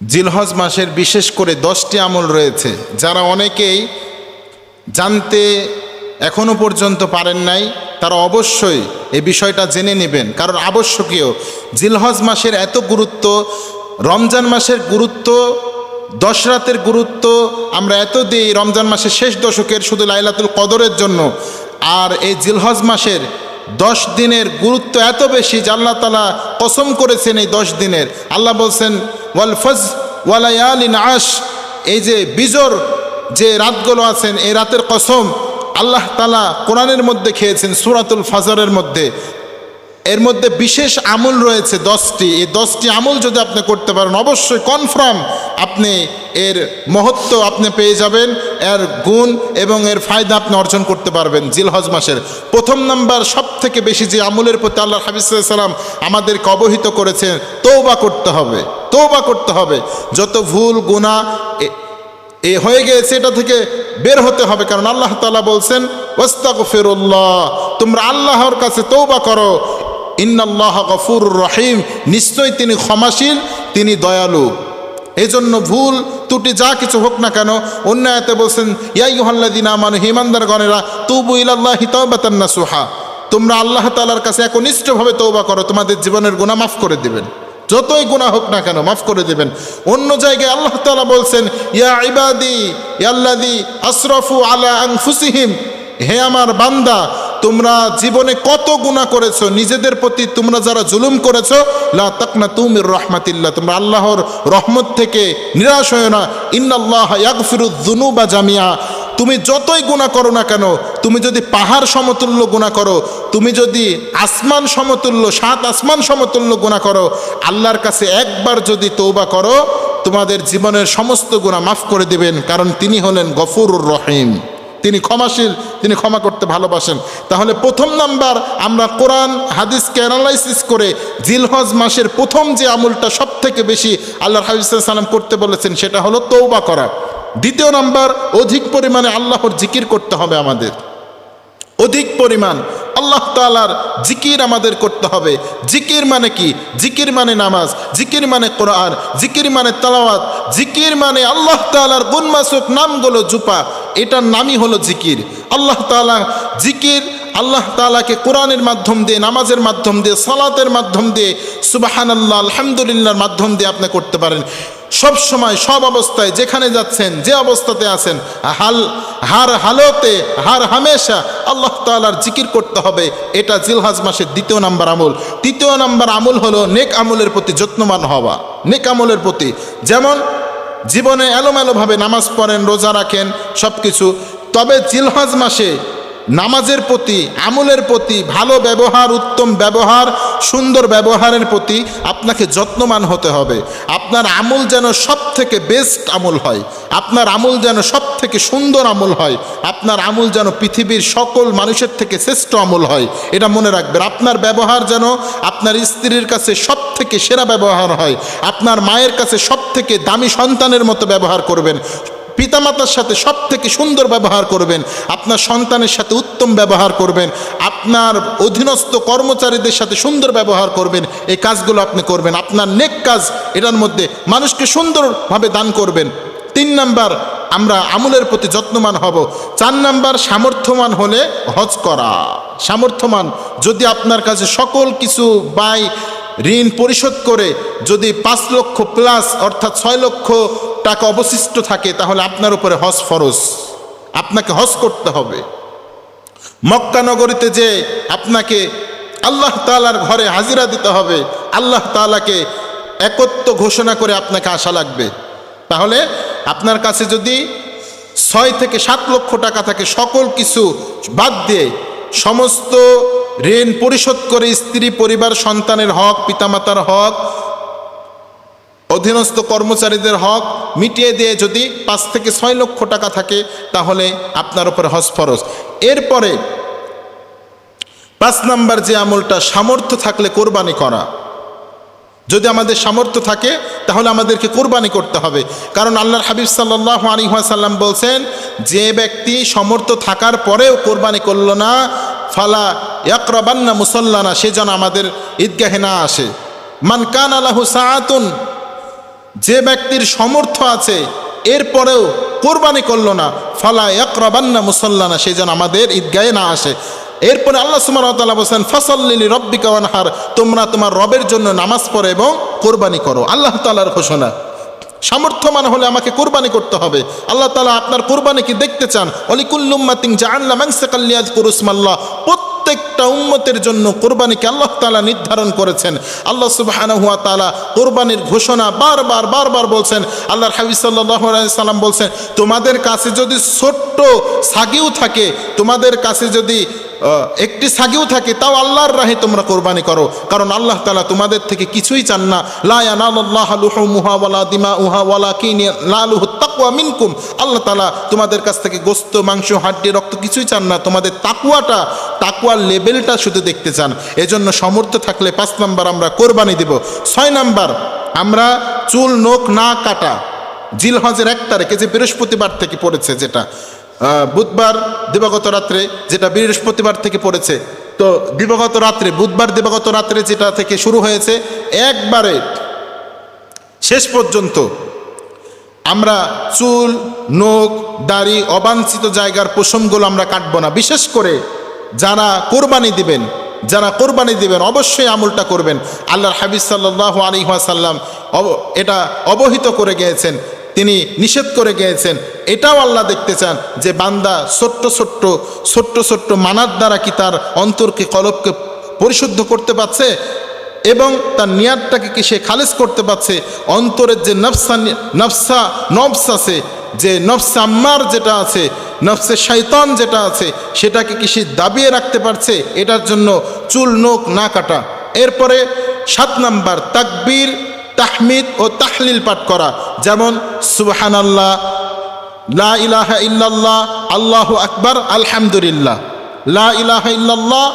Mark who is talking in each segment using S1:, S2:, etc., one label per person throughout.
S1: জিলহজ মাসের বিশেষ করে দশটি আমল রয়েছে, যারা অনেকেই জানতে এখনও পর্যন্ত পারেন নাই। তারা অবশ্যই এই বিষয়টা জেনে নেবেন, কারণ আবশ্যকীয়। জিলহজ মাসের এত গুরুত্ব, রমজান মাসের গুরুত্ব, দশ রাতের গুরুত্ব, আমরা এত দিই রমজান মাসের শেষ দশকের শুধু লাইলাতুল কদরের জন্য। আর এই জিলহজ মাসের দশ দিনের গুরুত্ব এত বেশি যে আল্লাহ তালা কসম করেছেন এই দশ দিনের। আল্লাহ বলছেন, ওয়াল ফজ ওয়ালায়ালিন আশ এই যে বিজর যে রাতগুলো আছেন, এই রাতের কসম আল্লাহ তালা কোরআনের মধ্যে খেয়েছেন, সুরাতুল ফাজরের মধ্যে। এর মধ্যে বিশেষ আমল রয়েছে দশটি। এই দশটি আমল যদি আপনি করতে পারেন, অবশ্যই কনফার্ম আপনি এর মহত্ব আপনি পেয়ে যাবেন, এর গুণ এবং এর ফায়দা আপনি অর্জন করতে পারবেন জিলহজ মাসের। প্রথম নাম্বার সব থেকে বেশি যে আমলের প্রতি আল্লাহ হাবিসাল্লাম আমাদেরকে অবহিত করেছেন তৌবা করতে হবে। তৌবা করতে হবে। যত ভুল গুণা এ হয়ে গেছে, এটা থেকে বের হতে হবে। কারণ আল্লাহ তালা বলছেন ওস্তাক ফেরুল্লাহ তোমরা আল্লাহর কাছে তৌবা করো। ইন্নাল্লাহ গফুর রহিম। নিশ্চয়ই তিনি ক্ষমাশীল, তিনি দয়ালু। এই জন্য ভুল, ত্রুটি যা কিছু হোক না কেন অন্য আয়াতে বলছেন ইয়াই হল্লাদিন আমান হিমানদার গণেরা তুবু ইলাল্লাহ হিতাবাতান্না সুহা তোমরা আল্লাহ তালার কাছে একনিষ্ঠভাবে তৌবা করো, তোমাদের জীবনের গুণা মাফ করে দিবেন। যতই গুণা হোক না কেন মাফ করে দেবেন। অন্য জায়গায় আল্লাহ তালা বলছেন, ইয়া ইবাদি ইয়াল্লাদি আশরফু আলা আংফুসিহিম হে আমার বান্দা, তোমরা জীবনে কত গুণা করেছ, নিজেদের প্রতি তোমরা যারা জুলুম করেছ, লা তাকনা তুমির রহমাতিল্লাহ, তোমরা আল্লাহর রহমত থেকে নিরাশ হয় না। ইন্নাল্লাহ ইয়াগফিরুদ্দুনু বা জামিয়া তুমি যতই গুণা করো না কেন, তুমি যদি পাহাড় সমতুল্য গুণা করো, তুমি যদি আসমান সমতুল্য, সাত আসমান সমতুল্য গুণা করো, আল্লাহর কাছে একবার যদি তৌবা করো, তোমাদের জীবনের সমস্ত গুণা মাফ করে দিবেন, কারণ তিনি হলেন গফুরুর রহিম। তিনি ক্ষমাশীল, তিনি ক্ষমা করতে ভালোবাসেন। তাহলে প্রথম নাম্বার, আমরা কোরআন, হাদিসকে অ্যানালাইসিস করে জিলহজ মাসের প্রথম যে আমলটা সব থেকে বেশি আল্লাহ হাবিসাল্লাম করতে বলেছেন, সেটা হলো তৌবা করা। দ্বিতীয় নাম্বার, অধিক পরিমাণে আল্লাহর জিকির করতে হবে আমাদের। অধিক পরিমাণ আল্লাহ তালার জিকির আমাদের করতে হবে। জিকির মানে কি? জিকির মানে নামাজ, জিকির মানে কোরআন, জিকির মানে তালাওয়াত, জিকির মানে আল্লাহ তালার গুনমাসুক নামগুলো জুপা। এটার নামই হলো জিকির। আল্লাহ তালা জিকির আল্লাহ তালাকে কোরআনের মাধ্যম দিয়ে, নামাজের মাধ্যম দিয়ে, সালাতের মাধ্যম দিয়ে সুবাহান আল্লাহ আলহামদুলিল্লাহর মাধ্যম দিয়ে আপনি করতে পারেন। সব সময়, সব অবস্থায়, যেখানে যাচ্ছেন, যে অবস্থাতে আছেন, হাল, হার হালতে, হার হামেশা আল্লাহ তালার জিকির করতে হবে। এটা জিলহাজ মাসের দ্বিতীয় নাম্বার আমল। তৃতীয় নাম্বার আমল হলো নেক আমলের প্রতি যত্নবান হওয়া। নেক আমলের প্রতি। যেমন, জীবনে এলোমেলোভাবে নামাজ পড়েন, রোজা রাখেন সব কিছু তবে জিলহাজ মাসে নামাজের প্রতি, আমলের প্রতি, ভালো ব্যবহার, উত্তম ব্যবহার, সুন্দর ব্যবহারের প্রতি আপনাকে যত্নবান হতে হবে। আপনার আমল যেন সব থেকে বেস্ট আমল হয়। আপনার আমল যেন সব থেকে সুন্দর আমল হয়। আপনার আমল যেন পৃথিবীর সকল মানুষের থেকে শ্রেষ্ঠ আমল হয়। এটা মনে রাখবেন। আপনার ব্যবহার যেন আপনার স্ত্রীর কাছে সব থেকে সেরা ব্যবহার হয়। আপনার মায়ের কাছে সব থেকে দামি সন্তানের মতো ব্যবহার করবেন। পিতামাতার সাথে সব থেকে সুন্দর ব্যবহার করবেন, আপনার সন্তানের সাথে উত্তম ব্যবহার করবেন, আপনার অধীনস্থ কর্মচারীদের সাথে সুন্দর ব্যবহার করবেন, এই কাজগুলো আপনি করবেন। আপনার নেক কাজ, এটার মধ্যে মানুষকে সুন্দরভাবে দান করবেন। তিন নাম্বার, আমরা আমলের প্রতি যত্নমান হব। চার নাম্বার সামর্থ্যমান হলে হজ করা। সামর্থ্যমান যদি আপনার কাছে সকল কিছু বাই ঋণ পরিশোধ করে যদি পাঁচ লক্ষ প্লাস অর্থাৎ ছয় লক্ষ টাকা অবশিষ্ট থাকে, তাহলে আপনার উপরে হজ ফরজ। আপনাকে হজ করতে হবে। মক্কা নগরীতে যে আপনাকে আল্লাহ তালার ঘরে হাজিরা দিতে হবে, আল্লাহ তালাকে একত্ব ঘোষণা করে আপনাকে আসা লাগবে। তাহলে আপনার কাছে যদি ছয় থেকে সাত লক্ষ টাকা থাকে, সকল কিছু বাদ দিয়ে সমস্ত ঋণ পরিশোধ করে স্ত্রী, পরিবার, সন্তানের হক, পিতামাতার হক, অধীনস্থ কর্মচারীদের হক মিটিয়ে দিয়ে যদি পাঁচ থেকে ছয় লক্ষ টাকা থাকে, তাহলে আপনার উপরে হজ ফরজ। এরপরে পাঁচ নাম্বার যে আমলটা, সামর্থ্য থাকলে কোরবানি করা। যদি আমাদের সামর্থ্য থাকে, তাহলে আমাদেরকে কোরবানি করতে হবে। কারণ আল্লাহর হাবিব সাল্লাহ আলিহাসাল্লাম বলছেন, যে ব্যক্তি সমর্থ থাকার পরেও কোরবানি করল না, ফালা ইয়াকরবান্না মুসল্লানা, সে যেন আমাদের ঈদগাহে না আসে। মান কান আলাহু সাআতুন, যে ব্যক্তির সমর্থ আছে এরপরেও কোরবানি করল না, ফালা একরাবান্না মুসল্লানা, সে যেন আমাদের ঈদগাহে না আসে। এরপরে আল্লাহ সুমারতাল্লাহ বলছেন ফসল্লিলি রব্বি কাওয়ানহার তোমরা তোমার রবের জন্য নামাজ পড়ো এবং কোরবানি করো। আল্লাহ তালার ঘোষণা। সামর্থ্যমান হলে আমাকে কোরবানি করতে হবে। আল্লাহ তালা আপনার কোরবানি কি দেখতে চান? অলিকুল্লুম্মাতিং জাহান্লা মাংসাকাল্লিয়াজ কুরুসমাল্লাহ প্রত্যেকটা উম্মতের জন্য কোরবানিকে আল্লাহ তালা নির্ধারণ করেছেন। আল্লাহ সুবাহ তালা কোরবানির ঘোষণা বারবার বারবার বলছেন। আল্লাহর হাবিজ সাল্লাম বলছেন, তোমাদের কাছে যদি ছোট্ট সাগিও থাকে, তোমাদের কাছে যদি একটি সাগিও থাকে, তাও আল্লাহর রাহে তোমরা কোরবানি করো। কারণ আল্লাহ তালা তোমাদের থেকে কিছুই চান না। মিনকুম। আল্লাহ তালা তোমাদের কাছ থেকে গোস্ত, মাংস, হাড্ডি, রক্ত কিছুই চান না। তোমাদের তাকুয়াটা তাকুয়ার লেভেলটা শুধু দেখতে চান। এজন্য সমর্থ থাকলে পাঁচ নাম্বার আমরা কোরবানি দিব। ছয় নাম্বার, আমরা চুল, নোখ না কাটা। জিলহজের এক তারিখে, যে বৃহস্পতিবার থেকে পড়েছে যেটা বুধবার দিবাগত রাত্রে যেটা বৃহস্পতিবার থেকে পড়েছে। তো দিবাগত রাত্রে, বুধবার দিবাগত রাত্রে যেটা থেকে শুরু হয়েছে, একবারে শেষ পর্যন্ত আমরা চুল, নোখ, দাড়ি, অবাঞ্ছিত জায়গার পশমগুলো আমরা কাটব না। বিশেষ করে যারা কোরবানি দিবেন, যারা কোরবানি দিবেন, অবশ্যই আমলটা করবেন। আল্লাহর হাবিজ সাল্লাহ আলী সাল্লাম এটা অবহিত করে গিয়েছেন। তিনি নিষেধ করে গিয়েছেন। এটাও আল্লাহ দেখতে চান যে বান্দা ছোট্ট ছোট্ট ছোট্ট ছোট্ট মানার দ্বারা কি তার অন্তরকে, কলবকে পরিশুদ্ধ করতে পারছে এবং তার নিয়াদটাকে কি সে খালেজ করতে পারছে? অন্তরের যে নফসা নফসা নফস আছে, যে নফসা আম্মার যেটা আছে, নফসে শৈতান যেটা আছে, সেটাকে কি সে দাবিয়ে রাখতে পারছে? এটার জন্য চুল, নোখ না কাটা। এরপরে সাত নাম্বার, তাকবীর তাহমিদ ও তাহলিল পাঠ করা। যেমন সুবহান আল্লাহ লা ইলাহা ইল্লাল্লাহ, আল্লাহু আকবার, আলহামদুলিল্লাহ। লা ইলাহা ইল্লাল্লাহ,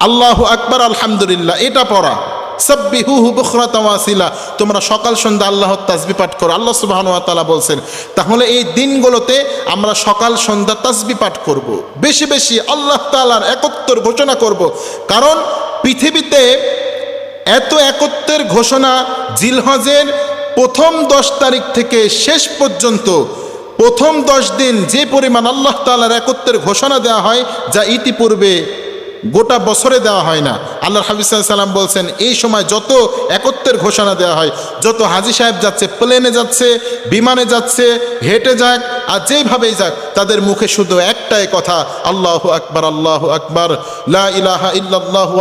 S1: আল্লাহু আকবার, আলহামদুলিল্লাহ। এটা পড়া। সাব্বিহু বুখরা তাওয়াসিলা তোমরা সকাল সন্ধ্যা আল্লাহর তাসবি পাঠ করো। আল্লাহ সুবহানাহু ওয়া বলছেন, তাহলে এই দিনগুলোতে আমরা সকাল সন্ধ্যা তাসবি পাঠ করব। বেশি বেশি আল্লাহ তাআলার একত্বর ঘোষণা করব। কারণ, পৃথিবীতে এত একত্বের ঘোষণা জিলহজের প্রথম দশ তারিখ থেকে শেষ পর্যন্ত, প্রথম দশ দিন যে পরিমাণ আল্লাহ তালার একত্বের ঘোষণা দেওয়া হয়, যা ইতিপূর্বে গোটা বছরে দেওয়া হয় না। আল্লাহ হাবিজ সাল্লাম বলছেন, এই সময় যত একত্বের ঘোষণা দেওয়া হয়, যত হাজি সাহেব যাচ্ছে প্লেনে যাচ্ছে, বিমানে যাচ্ছে, হেঁটে যাক আর যেভাবেই যাক, তাদের মুখে শুধু একটাই কথা, আল্লাহ আকবর আল্লাহ আকবর ইলাহা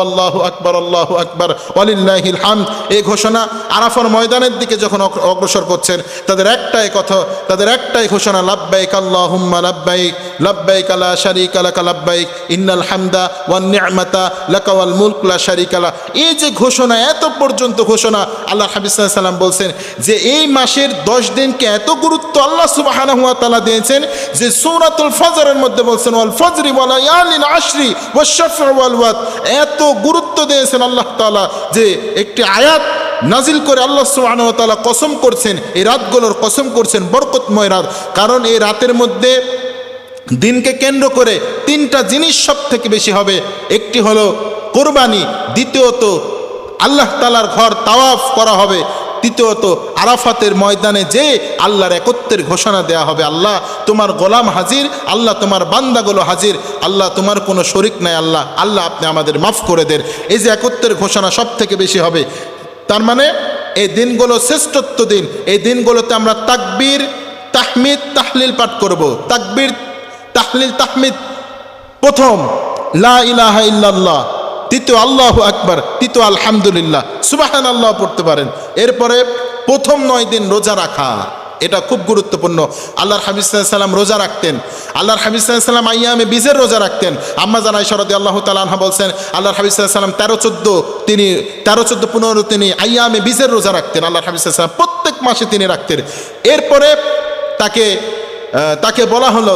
S1: আল্লাহু আকবার আল্লাহু আকবার, ওয়ালিল্লাহিল হামদ। এই ঘোষণা আরাফার ময়দানের দিকে যখন অগ্রসর করছেন, তাদের একটাই কথা, তাদের একটাই ঘোষণা, লাব্বাইক আল্লাহুম্মা লাব্বাইক লাব্বাইক লা শারীকা লাকা লাব্বাইক, ইন্নাল হামদা ওয়ান নি'মাতা লাকা ওয়াল মুলক এই যে ঘোষণা, এত পর্যন্ত ঘোষণা আল্লাহ হাবিজ সাল্লাম বলছেন যে এই মাসের দশ দিনকে এত গুরুত্ব আল্লাহ সুবহানাহু ওয়া তাআলা দিয়েছেন যে সূরাতুল ফজরের মধ্যে বলছেন, ওয়াল ফজরি ওয়া লায়ালিন আশরি ওয়াশ শাফঈ ওয়াল এত গুরুত্ব দিয়েছেন আল্লাহ তাআলা যে একটি আয়াত নাজিল করে আল্লাহ তাআলা কসম করছেন, এই রাতগুলোর কসম করছেন, বরকতময় রাত। কারণ এই রাতের মধ্যে দিনকে কেন্দ্র করে তিনটা জিনিস সব থেকে বেশি হবে। একটি হলো কোরবানি, দ্বিতীয়ত আল্লাহ তালার ঘর তাওয়াফ করা হবে। তৃতীয়ত আরাফাতের ময়দানে যে আল্লাহর একত্বের ঘোষণা দেয়া হবে, আল্লাহ তোমার গোলাম হাজির, আল্লাহ তোমার বান্দাগুলো হাজির, আল্লাহ তোমার কোনো শরিক নাই, আল্লাহ আল্লাহ আপনি আমাদের মাফ করে দেন। এই যে একত্বের ঘোষণা সব থেকে বেশি হবে। তার মানে এই দিনগুলো শ্রেষ্ঠত্ব দিন। এই দিনগুলোতে আমরা তাকবীর, তাহমিদ, তাহলিল পাঠ করব। তাকবীর, তাহলিল, তাহমিদ প্রথম, লা ইলাহা ইল্লাল্লাহ। তৃতীয় আল্লাহ আকবার, তৃতীয় আলহামদুলিল্লাহ সুবাহান আল্লাহ পড়তে পারেন। এরপরে প্রথম নয় দিন রোজা রাখা, এটা খুব গুরুত্বপূর্ণ। আল্লাহর হাবিজ সাল্লাম রোজা রাখতেন। আল্লাহর হাবিজ সাল্লাম আইয়ামে বীজের রোজা রাখতেন। আম্মা জানাই শরদি আল্লাহ তালাহা বলছেন, আল্লাহর হাবিজ সাল্লাম তেরো চোদ্দ তিনি, তেরো চোদ্দ পনেরো তিনি আইয়ামে বীজের রোজা রাখতেন। আল্লাহর হাবিজ সাল্লাম প্রত্যেক মাসে তিনি রাখতেন। এরপরে তাকে তাকে বলা হলো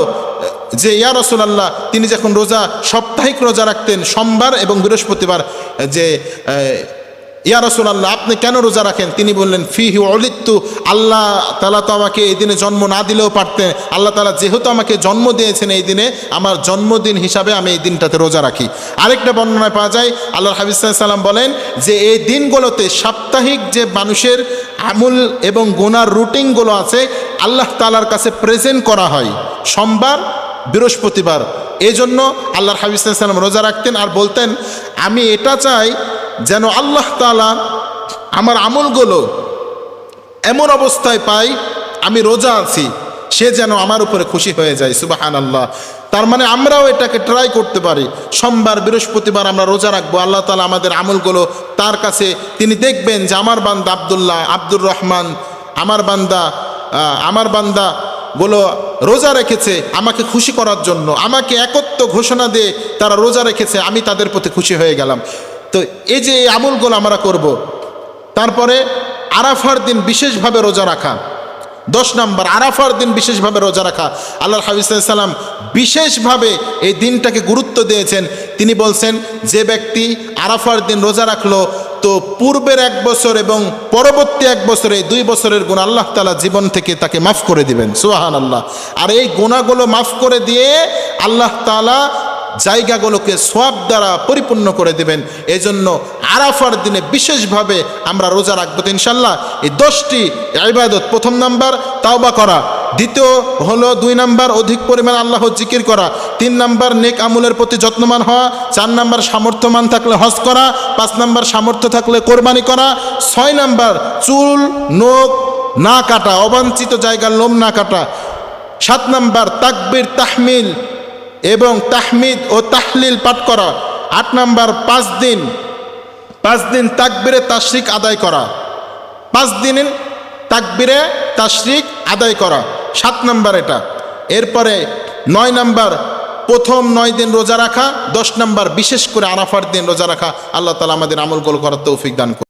S1: যে, ইয়া রসুলাল্লাহ, তিনি যখন রোজা, সাপ্তাহিক রোজা রাখতেন, সোমবার এবং বৃহস্পতিবার, যে ইয়া রসুলাল্লাহ, আপনি কেন রোজা রাখেন? তিনি বললেন ফি ফিহি অলিত্তু আল্লাহ তালা তো আমাকে এই দিনে জন্ম না দিলেও পারতেন। আল্লাহ তালা যেহেতু আমাকে জন্ম দিয়েছেন এই দিনে, আমার জন্মদিন হিসাবে আমি এই দিনটাতে রোজা রাখি। আরেকটা বর্ণনায় পাওয়া যায় আল্লাহ হাবিজ সাল্লাম বলেন যে, এই দিনগুলোতে সাপ্তাহিক যে মানুষের আমুল এবং গোনার রুটিনগুলো আছে, আল্লাহ তালার কাছে প্রেজেন্ট করা হয়। সোমবার বৃহস্পতিবার। এই জন্য আল্লাহর হাবিসাল্লাম রোজা রাখতেন আর বলতেন, আমি এটা চাই যেন আল্লাহ তালা আমার আমলগুলো এমন অবস্থায় পাই, আমি রোজা আছি, সে যেন আমার উপরে খুশি হয়ে যায়। সুবাহান আল্লাহ তার মানে আমরাও এটাকে ট্রাই করতে পারি। সোমবার, বৃহস্পতিবার আমরা রোজা রাখব। আল্লাহ তালা আমাদের আমলগুলো তার কাছে, তিনি দেখবেন যে আমার বান্দা আবদুল্লাহ আব্দুর রহমান, আমার বান্দা আমার বান্দা গুলো রোজা রেখেছে আমাকে খুশি করার জন্য। আমাকে একত্ব ঘোষণা দিয়ে তারা রোজা রেখেছে, আমি তাদের প্রতি খুশি হয়ে গেলাম। তো এই যে এই আমলগুলো আমরা করব। তারপরে আরাফার দিন বিশেষভাবে রোজা রাখা। দশ নম্বর, আরাফার দিন বিশেষভাবে রোজা রাখা। আল্লাহ হাবিসাল্লাম বিশেষভাবে এই দিনটাকে গুরুত্ব দিয়েছেন। তিনি বলছেন, যে ব্যক্তি আরাফার দিন রোজা রাখল তো পূর্বের এক বছর এবং পরবর্তী এক বছরে দুই বছরের গুণ আল্লাহ তালা জীবন থেকে তাকে মাফ করে দিবেন। সুহান আল্লাহ আর এই গুণাগুলো মাফ করে দিয়ে আল্লাহ তালা জায়গাগুলোকে সোয়াব দ্বারা পরিপূর্ণ করে দেবেন। এজন্য আরাফার দিনে বিশেষভাবে আমরা রোজা রাখব ইনশাল্লাহ এই দশটি ইবাদত, প্রথম নাম্বার তাওবা করা, দ্বিতীয় হলো দুই নাম্বার অধিক পরিমাণ আল্লাহ জিকির করা তিন নাম্বার, নেক আমলের প্রতি যত্নবান হওয়া। চার নাম্বার সামর্থ্যমান থাকলে হজ করা। পাঁচ নাম্বার, সামর্থ্য থাকলে কোরবানি করা। ছয় নাম্বার, চুল, নোখ না কাটা, অবাঞ্ছিত জায়গার লোম না কাটা। সাত নাম্বার, তাকবির, তাহমিল এবং তাহমিদ ও তাহলিল পাঠ করা। আট নাম্বার, পাঁচ দিন পাঁচ দিন তাকবিরে তাশরিক আদায় করা। পাঁচ দিন তাকবিরে তাশরিক আদায় করা। সাত নাম্বার এটা। এরপরে নয় নাম্বার প্রথম নয় দিন রোজা রাখা, দশ নম্বর বিশেষ করে আরাফার দিন রোজা রাখা, আল্লাহ তালা আমাদের আমল গোল করার তৌফিক দান